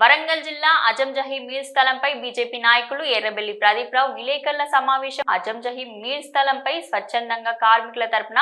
వరంగల్ జిల్లా అజంజహీ meal స్థలంపై BJP నాయకులు ఎర్రబెల్లి ప్రదీప్ రావు విలేకరుల సమావేశం. అజంజహీ మీల్ స్థలంపై స్వచ్ఛందంగా కార్మికుల తరపున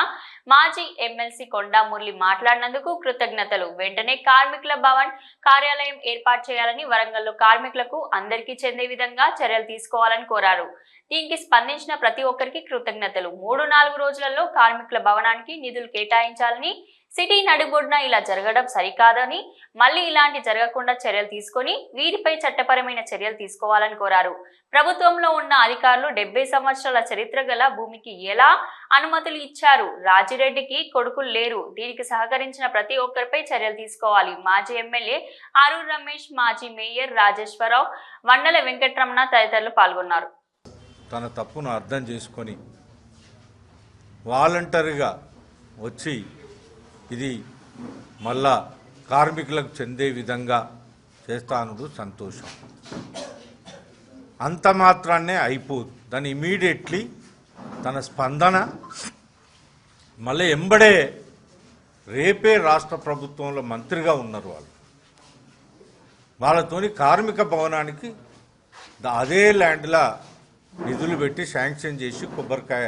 మాజీ ఎమ్మెల్సీ కొండా మురళి మాట్లాడినందుకు కృతజ్ఞతలు. వెంటనే కార్మికుల భవన్ కార్యాలయం ఏర్పాటు చేయాలని వరంగల్లో కార్మికులకు అందరికీ చెందే విధంగా చర్యలు తీసుకోవాలని కోరారు. దీనికి స్పందించిన ప్రతి ఒక్కరికి కృతజ్ఞతలు. మూడు నాలుగు రోజులలో కార్మికుల భవనానికి నిధులు కేటాయించాలని సిటీ నడిబొడ్డున ఇలా జరగడం సరికాదని మళ్ళీ ఇలాంటి జరగకుండా చర్యలు తీసుకొని వీరిపై చట్టపరమైన చర్యలు తీసుకోవాలని కోరారు. ప్రభుత్వంలో ఉన్న అధికారులు డెబ్బై సంవత్సరాల చరిత్ర గల భూమికి ఎలా అనుమతులు ఇచ్చారు? రాజిరెడ్డికి కొడుకులు లేరు. దీనికి సహకరించిన ప్రతి ఒక్కరిపై చర్యలు తీసుకోవాలి. మాజీ ఎమ్మెల్యే ఆరూర్ రమేష్ మాజీ మేయర్ రాజేశ్వరరావు వండల వెంకటరమణ తదితరులు పాల్గొన్నారు. తన తప్పును అర్థం చేసుకొని వాలంటరీగా వచ్చి ఇది మళ్ళా కార్మికులకు చెందే విధంగా చేస్తానుడు సంతోషం. అంత మాత్రాన్నే అయిపోదు. దాన్ని ఇమీడియట్లీ తన స్పందన మళ్ళీ ఎంబడే రేపే రాష్ట్ర ప్రభుత్వంలో మంత్రిగా ఉన్నారు వాళ్ళు. వాళ్ళతోని కార్మిక భవనానికి అదే ల్యాండ్లా నిధులు పెట్టి శాంక్షన్ చేసి కొబ్బరికాయ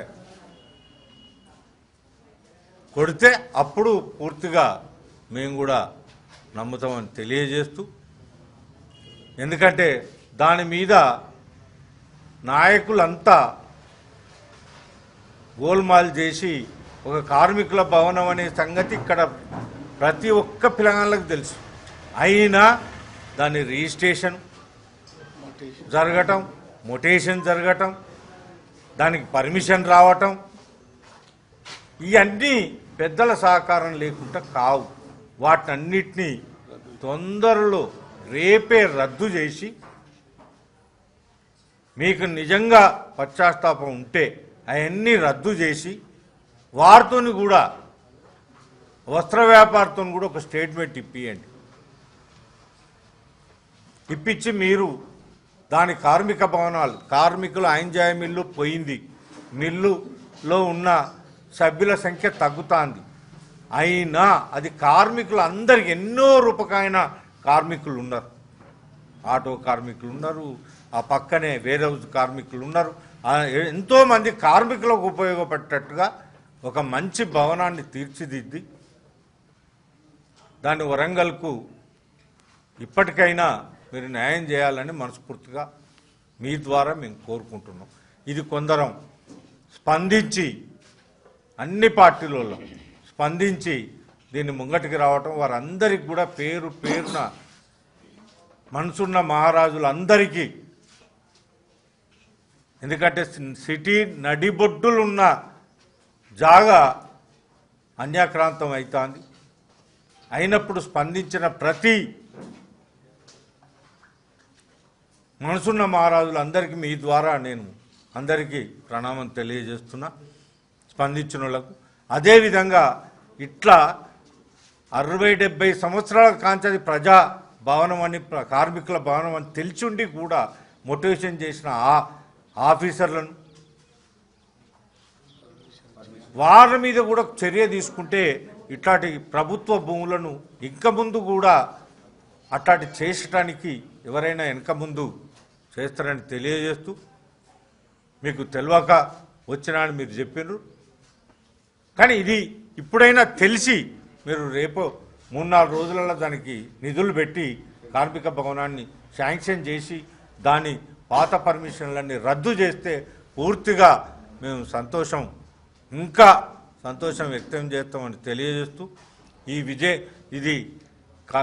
కొడితే అప్పుడు పూర్తిగా మేము కూడా నమ్ముతామని తెలియజేస్తూ ఎందుకంటే దాని మీద నాయకులంతా గోల్మాల్ చేసి ఒక కార్మికుల భవనం అనే సంగతి ఇక్కడ ప్రతి ఒక్క పిల్లగాళ్ళకి తెలుసు. అయినా దాని రిజిస్ట్రేషన్ జరగటం మొటేషన్ జరగటం దానికి పర్మిషన్ రావటం ఇవన్నీ పెద్దల సహకారం లేకుండా కావు. వాటన్నిటినీ తొందరలో రేపే రద్దు చేసి మీకు నిజంగా పశ్చాత్తాపం ఉంటే అవన్నీ రద్దు చేసి వారితోని కూడా వస్త్ర వ్యాపారంతో కూడా ఒక స్టేట్మెంట్ ఇప్పియండి. ఇప్పించి మీరు దాని కార్మిక భవనాలు కార్మికుల ఎంజాయ్ మిల్లు పోయింది. మిల్లులో ఉన్న సభ్యుల సంఖ్య తగ్గుతుంది. అయినా అది కార్మికులు అందరికి ఎన్నో రూపకాయన కార్మికులు ఉన్నారు ఆటో కార్మికులు ఉన్నారు ఆ పక్కనే వేరే కార్మికులు ఉన్నారు ఎంతోమంది కార్మికులకు ఉపయోగపడేటట్టుగా ఒక మంచి భవనాన్ని తీర్చిదిద్ది దాన్ని వరంగల్కు ఇప్పటికైనా మీరు న్యాయం చేయాలని మనస్ఫూర్తిగా మీ ద్వారా మేము కోరుకుంటున్నాం. ఇది కొందరం స్పందించి అన్ని పార్టీలలో స్పందించి దీన్ని ముంగటికి రావటం వారందరికి కూడా పేరు పేరున మనసున్న మహారాజులందరికీ. ఎందుకంటే సిటీ నడిబొడ్డులున్న జాగా అన్యాక్రాంతం అవుతోంది అయినప్పుడు స్పందించిన ప్రతి మనసున్న మహారాజులందరికీ మీ ద్వారా నేను అందరికీ ప్రణామం తెలియజేస్తున్నా. స్పందించిన వాళ్ళకు. అదేవిధంగా ఇట్లా అరవై డెబ్బై సంవత్సరాల కాంచది ప్రజా భవనం అని ప్ర- కార్మికుల భవనం అని తెలిసిండి కూడా మోటివేషన్ చేసిన ఆ ఆఫీసర్లను వారి మీద కూడా చర్య తీసుకుంటే ఇట్లాంటి ప్రభుత్వ భూములను ఇంక ముందు కూడా అట్లాంటి చేసటానికి ఎవరైనా వెనక ముందు చేస్తారని తెలియజేస్తూ మీకు తెలియక వచ్చినా అని మీరు చెప్పినారు కానీ ఇది ఇప్పుడైనా తెలిసి మీరు రేపు మూడు నాలుగు రోజులలో దానికి నిధులు పెట్టి కార్మిక భవనాన్ని శాంక్షన్ చేసి దాని పాత పర్మిషన్లన్నీ రద్దు చేస్తే పూర్తిగా మేము సంతోషం ఇంకా సంతోషం వ్యక్తం చేస్తామని తెలియజేస్తూ ఈ విజయ్ ఇది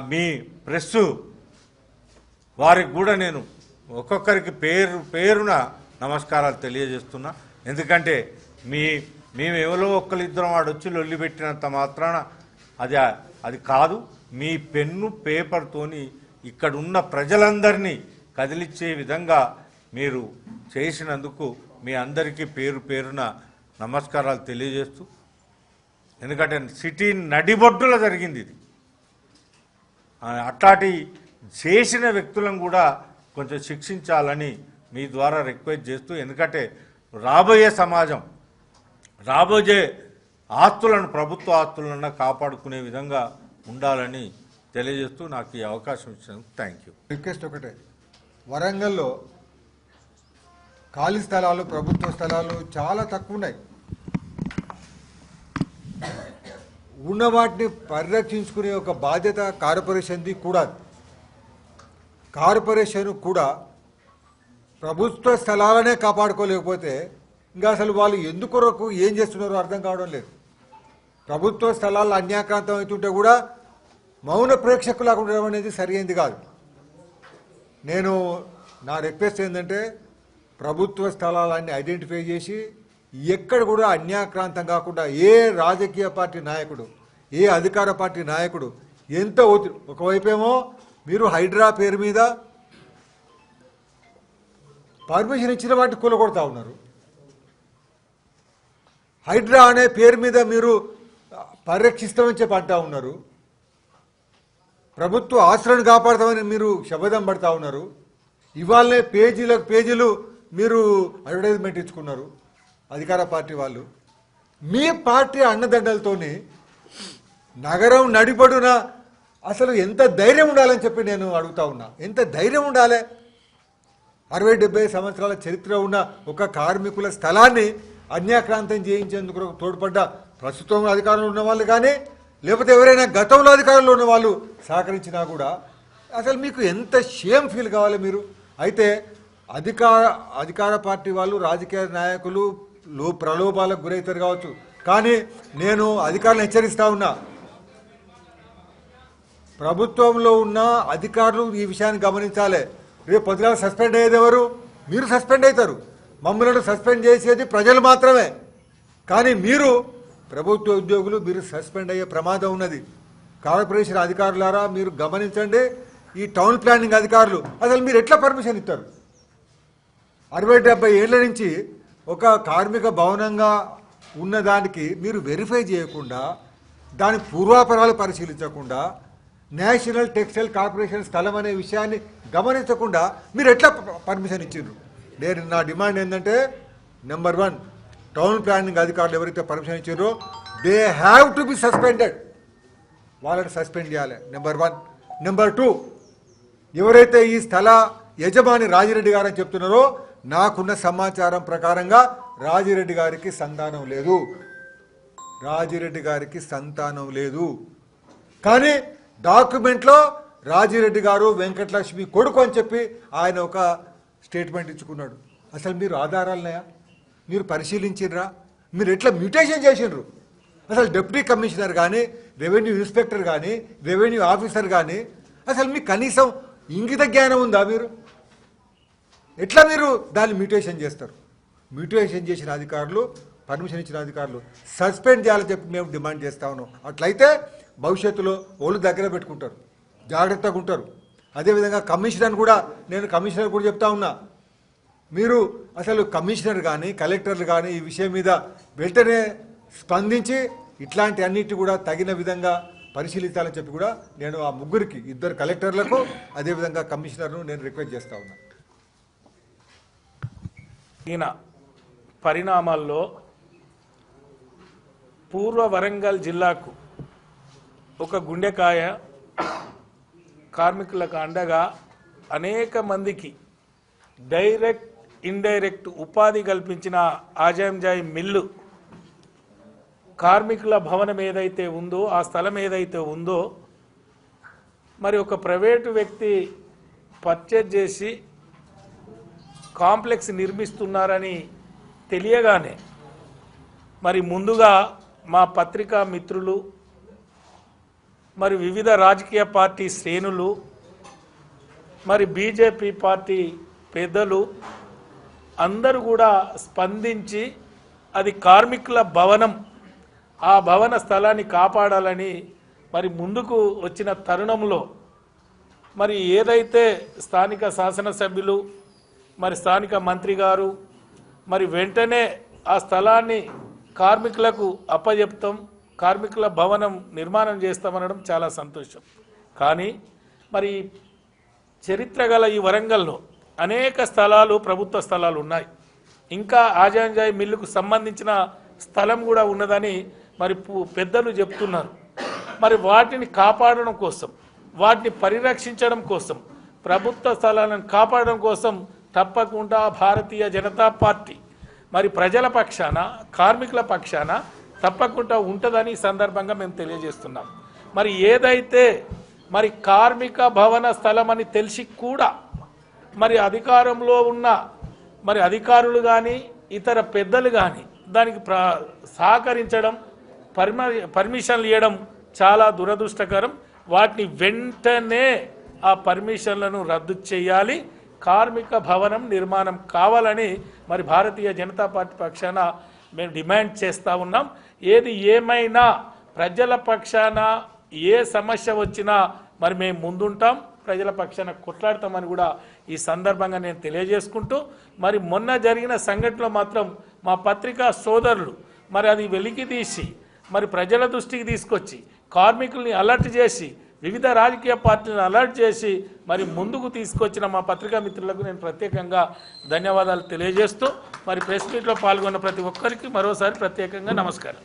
మీ ప్రెస్సు వారికి కూడా నేను ఒక్కొక్కరికి పేరు పేరున నమస్కారాలు తెలియజేస్తున్నా. ఎందుకంటే మీ మేము ఎవరో ఒక్కరిద్దరం వాడొచ్చి లొల్లి పెట్టినంత మాత్రాన అది అది కాదు మీ పెన్ను పేపర్తోని ఇక్కడ ఉన్న ప్రజలందరినీ కదిలిచ్చే విధంగా మీరు చేసినందుకు మీ అందరికీ పేరు పేరున నమస్కారాలు తెలియజేస్తూ ఎందుకంటే సిటీ నడిబొడ్డులో జరిగింది ఇది. అట్లాంటి చేసిన వ్యక్తులను కూడా కొంచెం శిక్షించాలని మీ ద్వారా రిక్వెస్ట్ చేస్తూ ఎందుకంటే రాబోయే సమాజం రాబోయే ఆస్తులను ప్రభుత్వ ఆస్తులను కాపాడుకునే విధంగా ఉండాలని తెలియజేస్తూ నాకు ఈ అవకాశం ఇచ్చినందుకు థ్యాంక్ యూ. రిక్వెస్ట్ ఒకటే. వరంగల్లో ఖాళీ స్థలాలు ప్రభుత్వ స్థలాలు చాలా తక్కువ ఉన్నాయి ఉన్న వాటిని పరిరక్షించుకునే ఒక బాధ్యత కార్పొరేషన్ది కూడా కార్పొరేషన్ కూడా ప్రభుత్వ స్థలాలనే కాపాడుకోలేకపోతే ఇంకా అసలు వాళ్ళు ఎందుకొరకు ఏం చేస్తున్నారో అర్థం కావడం లేదు. ప్రభుత్వ స్థలాలు అన్యాక్రాంతం అవుతుంటే కూడా మౌన ప్రేక్షకులాగా ఉండడం అనేది సరైనది కాదు. నేను నా రిక్వెస్ట్ ఏంటంటే ప్రభుత్వ స్థలాలన్నీ ఐడెంటిఫై చేసి ఎక్కడ కూడా అన్యాక్రాంతం కాకుండా ఏ రాజకీయ పార్టీ నాయకుడు ఏ అధికార పార్టీ నాయకుడు ఎంత ఒత్తిడి ఒకవైపేమో మీరు హైడ్రా పేరు మీద పర్మిషన్ ఇచ్చిన వాటిని కూలగొడతా ఉన్నారు. హైడ్రా అనే పేరు మీద మీరు పరిరక్షిస్తామని చెప్పి అంటా ఉన్నారు. ప్రభుత్వ ఆస్తులను కాపాడతామని మీరు శపథం పడతా ఉన్నారు. ఇవాళనే పేజీలకు పేజీలు మీరు అడ్వర్టైజ్మెంట్ ఇచ్చుకున్నారు అధికార పార్టీ వాళ్ళు. మీ పార్టీ అన్నదండలతోని నగరం నడిపడున అసలు ఎంత ధైర్యం ఉండాలని చెప్పి నేను అడుగుతా ఉన్నా. ఎంత ధైర్యం ఉండాలి? అరవై డెబ్బై సంవత్సరాల చరిత్ర ఉన్న ఒక కార్మికుల స్థలాన్ని అన్యాక్రాంతం చేయించేందుకు తోడ్పడ్డ ప్రస్తుతం అధికారంలో ఉన్న వాళ్ళు కానీ లేకపోతే ఎవరైనా గతంలో అధికారంలో ఉన్న వాళ్ళు సహకరించినా కూడా అసలు మీకు ఎంత షేమ్ ఫీల్ కావాలి మీరు? అయితే అధికార అధికార పార్టీ వాళ్ళు రాజకీయ నాయకులు లో ప్రలోభాలకు గురవుతారు కావచ్చు. కానీ నేను అధికారులను హెచ్చరిస్తా ఉన్నా. ప్రభుత్వంలో ఉన్న అధికారులు ఈ విషయాన్ని గమనించాలి. రేపు పొద్దున సస్పెండ్ అయ్యేది ఎవరు? మీరు సస్పెండ్ అవుతారు. మమ్మల్ని సస్పెండ్ చేసేది ప్రజలు మాత్రమే. కానీ మీరు ప్రభుత్వ ఉద్యోగులు మీరు సస్పెండ్ అయ్యే ప్రమాదం ఉన్నది. కార్పొరేషన్ అధికారులారా మీరు గమనించండి ఈ టౌన్ ప్లానింగ్ అధికారులు అసలు మీరు ఎట్లా పర్మిషన్ ఇస్తారు? అరవై డెబ్బై ఏళ్ళ నుంచి ఒక కార్మిక భవనంగా ఉన్నదానికి మీరు వెరిఫై చేయకుండా దాని పూర్వాపరాలు పరిశీలించకుండా నేషనల్ టెక్స్టైల్ కార్పొరేషన్ స్థలం అనే విషయాన్ని గమనించకుండా మీరు ఎట్లా పర్మిషన్ ఇచ్చిండ్రు? నేను నా డిమాండ్ ఏంటంటే నెంబర్ వన్ టౌన్ ప్లానింగ్ అధికారులు ఎవరైతే పర్మిషన్ ఇచ్చారో they have to be suspended వాళ్ళని సస్పెండ్ చేయాలి నెంబర్ వన్ నెంబర్ టూ ఎవరైతే ఈ స్థల యజమాని రాజిరెడ్డి గారని చెప్తున్నారో నాకున్న సమాచారం ప్రకారంగా రాజిరెడ్డి గారికి సంతానం లేదు. రాజిరెడ్డి గారికి సంతానం లేదు. కానీ డాక్యుమెంట్లో రాజిరెడ్డి గారు వెంకటలక్ష్మి కొడుకు అని చెప్పి ఆయన ఒక స్టేట్మెంట్ ఇచ్చుకున్నాడు. అసలు మీరు ఆధారాలున్నాయా? మీరు పరిశీలించిర్రా? మీరు ఎట్లా మ్యూటేషన్ చేసిండ్రు అసలు డిప్యూటీ కమిషనర్ కానీ రెవెన్యూ ఇన్స్పెక్టర్ కానీ రెవెన్యూ ఆఫీసర్ కానీ అసలు మీకు కనీసం ఇంగిత జ్ఞానం ఉందా మీరు? ఎట్లా మీరు దాన్ని మ్యూటేషన్ చేస్తారు? మ్యూటేషన్ చేసిన అధికారులు పర్మిషన్ ఇచ్చిన అధికారులు సస్పెండ్ చేయాలని చెప్పి మేము డిమాండ్ చేస్తా ఉన్నాం. అట్లయితే భవిష్యత్తులో వాళ్ళు దగ్గర పెట్టుకుంటారు. జాగ్రత్తగా ఉంటారు. అదేవిధంగా కమిషనర్ కూడా నేను కమిషనర్ కూడా చెప్తా ఉన్నా. మీరు అసలు కమిషనర్ కానీ కలెక్టర్లు కానీ ఈ విషయం మీద వెంటనే స్పందించి ఇట్లాంటి అన్నిటి కూడా తగిన విధంగా పరిశీలించాలని చెప్పి కూడా నేను ఆ ముగ్గురికి ఇద్దరు కలెక్టర్లకు అదేవిధంగా కమిషనర్ను నేను రిక్వెస్ట్ చేస్తా ఉన్నా. ఈయన పరిణామాల్లో పూర్వ వరంగల్ జిల్లాకు ఒక గుండెకాయ కార్మికులకు అండగా అనేక మందికి డైరెక్ట్ ఇండైరెక్ట్ ఉపాధి కల్పించిన ఆజాంజాయి మిల్లు కార్మికుల భవనం ఏదైతే ఉందో ఆ స్థలం ఏదైతే ఉందో మరి ఒక ప్రైవేటు వ్యక్తి పర్చేజ్ చేసి కాంప్లెక్స్ నిర్మిస్తున్నారని తెలియగానే మరి ముందుగా మా పత్రికా మిత్రులు మరి వివిధ రాజకీయ పార్టీ శ్రేణులు మరి బీజేపీ పార్టీ పెద్దలు అందరూ కూడా స్పందించి అది కార్మికుల భవనం ఆ భవన స్థలాన్ని కాపాడాలని మరి ముందుకు వచ్చిన తరుణంలో మరి ఏదైతే స్థానిక శాసనసభ్యులు మరి స్థానిక మంత్రి గారు మరి వెంటనే ఆ స్థలాన్ని కార్మికులకు అప్పజెప్తాం. కార్మికుల భవనం నిర్మాణం చేస్తామనడం చాలా సంతోషం. కానీ మరి చరిత్ర గల ఈ వరంగల్లో అనేక స్థలాలు ప్రభుత్వ స్థలాలు ఉన్నాయి. ఇంకా ఆజాంజాయి మిల్లుకు సంబంధించిన స్థలం కూడా ఉన్నదని మరి పెద్దలు చెప్తున్నారు. మరి వాటిని కాపాడడం కోసం వాటిని పరిరక్షించడం కోసం ప్రభుత్వ స్థలాలను కాపాడడం కోసం తప్పకుండా భారతీయ జనతా పార్టీ మరి ప్రజల పక్షాన కార్మికుల పక్షాన తప్పకుండా ఉంటుందని ఈ సందర్భంగా మేము తెలియజేస్తున్నాం. మరి ఏదైతే మరి కార్మిక భవన స్థలం అని తెలిసి కూడా మరి అధికారంలో ఉన్న మరి అధికారులు కానీ ఇతర పెద్దలు కానీ దానికి సహకరించడం పర్మ పర్మిషన్లు ఇవ్వడం చాలా దురదృష్టకరం. వాటిని వెంటనే ఆ పర్మిషన్లను రద్దు చేయాలి. కార్మిక భవనం నిర్మాణం కావాలని మరి భారతీయ జనతా పార్టీ పక్షాన మేము డిమాండ్ చేస్తూ ఉన్నాం. ఏది ఏమైనా ప్రజల పక్షాన ఏ సమస్య వచ్చినా మరి మేము ముందుంటాం. ప్రజల పక్షాన కొట్లాడతామని కూడా ఈ సందర్భంగా నేను తెలియజేసుకుంటూ మరి మొన్న జరిగిన సంఘటనలో మాత్రం మా పత్రికా సోదరులు మరి అది వెలికి తీసి మరి ప్రజల దృష్టికి తీసుకొచ్చి కార్మికుల్ని అలర్ట్ చేసి వివిధ రాజకీయ పార్టీలను అలర్ట్ చేసి మరి ముందుకు తీసుకొచ్చిన మా పత్రికా మిత్రులకు నేను ప్రత్యేకంగా ధన్యవాదాలు తెలియజేస్తూ మరి ప్రెస్ మీట్లో పాల్గొన్న ప్రతి ఒక్కరికి మరోసారి ప్రత్యేకంగా నమస్కారం.